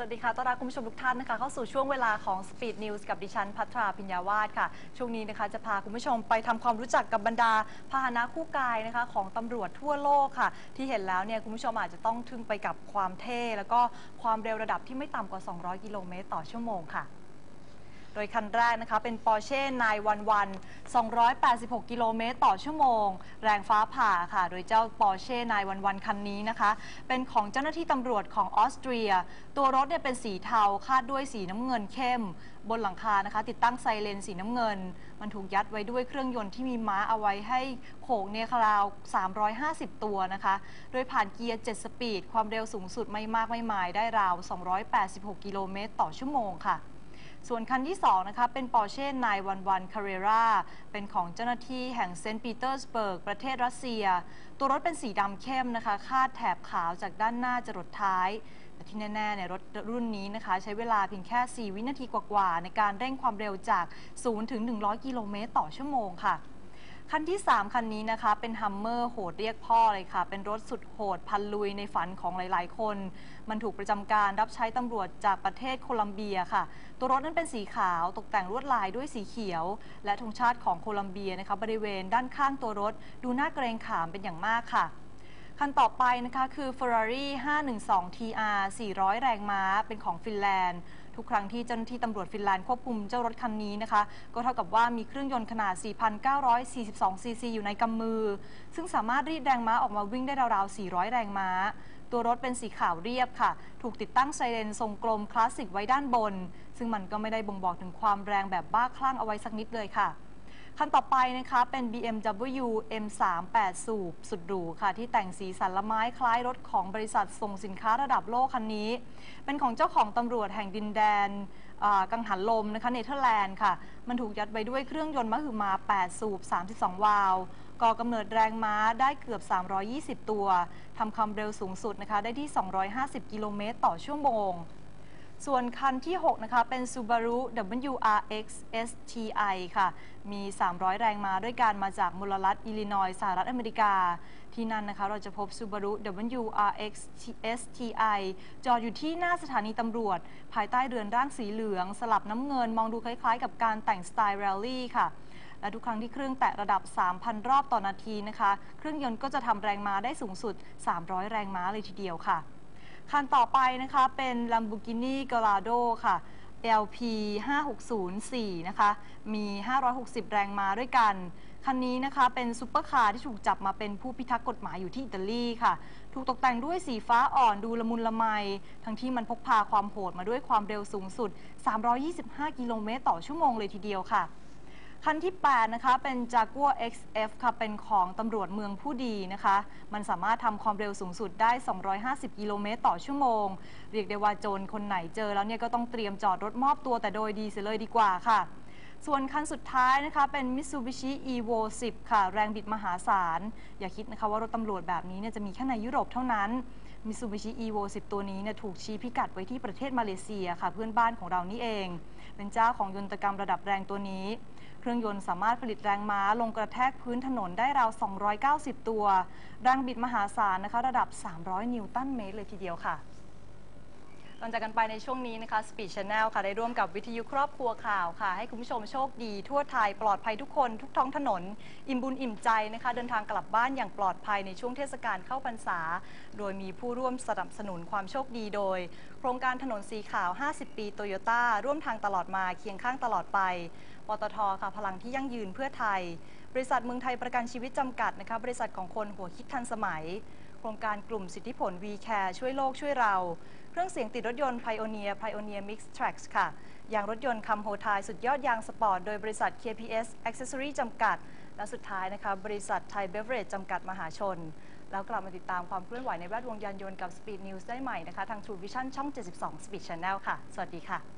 สวัสดีค่ะ ต้อนรับคุณผู้ชมทุกท่านนะคะ เข้าสู่ช่วงเวลาของ Speed News กับดิฉันพัทราพิญญาวาดค่ะ ช่วงนี้นะคะจะพาคุณผู้ชมไปทำความรู้จักกับบรรดาพาหนะคู่กายนะคะของตำรวจทั่วโลกค่ะ ที่เห็นแล้วเนี่ยคุณผู้ชมอาจจะต้องทึ่งไปกับความเท่ แล้วก็ความเร็วระดับที่ไม่ต่ำกว่า 200 กิโลเมตรต่อชั่วโมงค่ะ ดยคันแรกนะคะ เป็น Porsche 911 286 กิโลเมตรต่อชั่วโมง แรงฟ้าผ่าค่ะ โดยเจ้า Porsche 911 คันนี้นะคะ เป็นของเจ้าหน้าที่ตำรวจของออสเตรีย ตัวรถเนี่ยเป็นสีเทาคาดด้วยสีน้ำเงินเข้ม บนหลังคานะคะ ติดตั้งไซเรนสีน้ำเงิน มันถูกยัดไว้ด้วยเครื่องยนต์ที่มีม้าเอาไว้ให้โขงเนคราว 350 ตัวนะคะ โดยผ่านเกียร์ 7 สปีด ความเร็วสูงสุดไม่มากไม่มายได้ราว 286 กิโลเมตรต่อชั่วโมงค่ะ ส่วนคันที่ 2 นะคะ เป็น Porsche 911 Carrera เป็นของเจ้าหน้าที่แห่งเซนต์ปีเตอร์สเบิร์ก ประเทศรัสเซีย ตัวรถเป็นสีดำเข้มนะคะ คาดแถบขาวจากด้านหน้าจรดท้ายแต่ที่แน่ๆเนี่ยรถรุ่นนี้นะคะ ใช้เวลาเพียงแค่ 4 วินาทีกว่าๆในการเร่งความเร็วจาก 0 ถึง 100 กิโลเมตรต่อชั่วโมงค่ะ คันที่ 3 คันนี้นะคะ เป็นฮัมเมอร์โหดเรียกพ่อเลยค่ะ เป็นรถสุดโหดพันลุยในฝันของหลาย ๆ คน มันถูกประจำการรับใช้ตำรวจจากประเทศโคลัมเบียค่ะ ตัวรถนั้นเป็นสีขาวตกแต่งลวดลายด้วยสีเขียว และธงชาติของโคลัมเบียนะคะบริเวณด้านข้างตัวรถ ดูน่าเกรงขามเป็นอย่างมากค่ะ คันต่อไปนะคะคือ Ferrari 512 TR 400 แรงม้า เป็นของฟินแลนด์ ทุกครั้งที่เจ้าหน้าที่ตำรวจฟินแลนด์ควบคุมเจ้ารถคันนี้นะคะ ก็เท่ากับว่ามีเครื่องยนต์ขนาด 4,942 ซีซีอยู่ในกำมือ ซึ่งสามารถรีดแรงม้าออกมาวิ่งได้ราวๆ 400 แรงม้า ตัวรถเป็นสีขาวเรียบค่ะ ถูกติดตั้งไซเรนทรงกลมคลาสสิกไว้ด้านบน ซึ่งมันก็ไม่ได้บ่งบอกถึงความแรงแบบบ้าคลั่งเอาไว้สักนิดเลยค่ะ คันต่อไปนะคะเป็น BMW M3 8 สูบสุดหรูค่ะ ที่แต่งสีสันละไม้คล้ายรถของบริษัทส่งสินค้าระดับโลกคันนี้ เป็นของเจ้าของตำรวจแห่งดินแดนกังหันลมนะคะเนเธอร์แลนด์ค่ะ มันถูกยัดไปด้วยเครื่องยนต์มหึมา 8 สูบ 32 วาล์วก่อกำเนิดแรงม้าได้เกือบ 320 ตัวทำความเร็วสูงสุดนะคะ ได้ที่ 250 กิโลเมตรต่อชั่วโมง ส่วนคันที่ 6 นะคะ เป็น Subaru WRX STI ค่ะ มี 300 แรงม้าด้วยการมาจากมลรัฐอิลลินอยส์สหรัฐอเมริกา ที่นั่นนะคะ เราจะพบ Subaru WRX STI จอดอยู่ที่หน้าสถานีตำรวจ ภายใต้เรือนร่างสีเหลือง สลับน้ำเงินมองดูคล้ายๆ กับการแต่งสไตล์แรลลี่ค่ะและทุกครั้งที่เครื่องแตะระดับ 3,000 รอบต่อนาทีนะคะ เครื่องยนต์ก็จะทำแรงม้าได้สูงสุด 300 แรงม้าเลยทีเดียวค่ะ คันต่อไปนะคะเป็น Lamborghini Gallardo ค่ะ LP 5604นะคะ มี 560 แรงม้าด้วยกัน คันนี้นะคะเป็นซุปเปอร์คาร์ที่ถูกจับมาเป็นผู้พิทักษ์กฎหมายอยู่ที่อิตาลีค่ะ ถูกตกแต่งด้วยสีฟ้าอ่อนดูละมุนละไม ทั้งที่มันพกพาความโหดมาด้วยความเร็วสูงสุด 325 กิโลเมตรต่อชั่วโมงเลยทีเดียวค่ะ คันที่ 8 นะคะ เป็น Jaguar XF ค่ะ เป็นของตำรวจเมืองผู้ดีนะคะ มันสามารถทำความเร็วสูงสุดได้ 250 กิโลเมตรต่อชั่วโมง เรียกได้ว่าโจรคนไหนเจอแล้วเนี่ยก็ต้องเตรียมจอดรถมอบตัวแต่โดยดีเสียเลยดีกว่าค่ะ ส่วนคันสุดท้ายนะคะ เป็น Mitsubishi Evo 10 ค่ะ แรงบิดมหาศาล อย่าคิดนะคะว่ารถตำรวจแบบนี้เนี่ยจะมีแค่ในยุโรปเท่านั้น Mitsubishi Evo 10 ตัวนี้เนี่ยถูกชี้พิกัดไว้ที่ประเทศมาเลเซียค่ะ เพื่อนบ้านของเรานี่เอง เป็นเจ้าของยนตกรรมระดับแรงตัวนี้ เครื่องยนต์สามารถผลิตแรงม้าลงกระแทกพื้นถนนได้ราว 290 ตัว แรงบิดมหาศาลนะคะ ระดับ 300 นิวตันเมตรเลยทีเดียวค่ะ ก่อนจากกันไปในช่วงนี้นะคะ Speed Channel ค่ะได้ร่วมกับวิทยุครอบครัวข่าวค่ะ ให้คุณผู้ชมโชคดี ทั่วไทยปลอดภัยทุกคนทุกท้องถนน อิ่มบุญอิ่มใจนะคะ เดินทางกลับบ้านอย่างปลอดภัยในช่วงเทศกาลเข้าพรรษา โดยมีผู้ร่วมสนับสนุนความโชคดีโดย โครงการถนนสีขาว 50 ปีโตโยต้าร่วมทางตลอดมาเคียงข้างตลอดไปปตทค่ะพลังที่ยั่งยืนเพื่อไทย บริษัทเมืองไทยประกันชีวิตจำกัดนะคะบริษัทของคนหัวคิดทันสมัย โครงการกลุ่มสิทธิผล V-Care ช่วยโลกช่วยเรา เครื่องเสียงติดรถยนต์ Pioneer Pioneer Mix Tracks ค่ะ ยางรถยนต์คัมโฮไทยสุดยอดยางสปอร์ต โดยบริษัท KPS Accessory จำกัด และสุดท้ายนะคะ บริษัทไทยเบเวอเรจจำกัดมหาชน แล้วกลับมาติดตามความเคลื่อนไหวในแวดวงยานยนต์กับ Speed News ได้ใหม่นะคะ ทาง True Vision ช่อง 72 Speed Channel ค่ะ สวัสดีค่ะ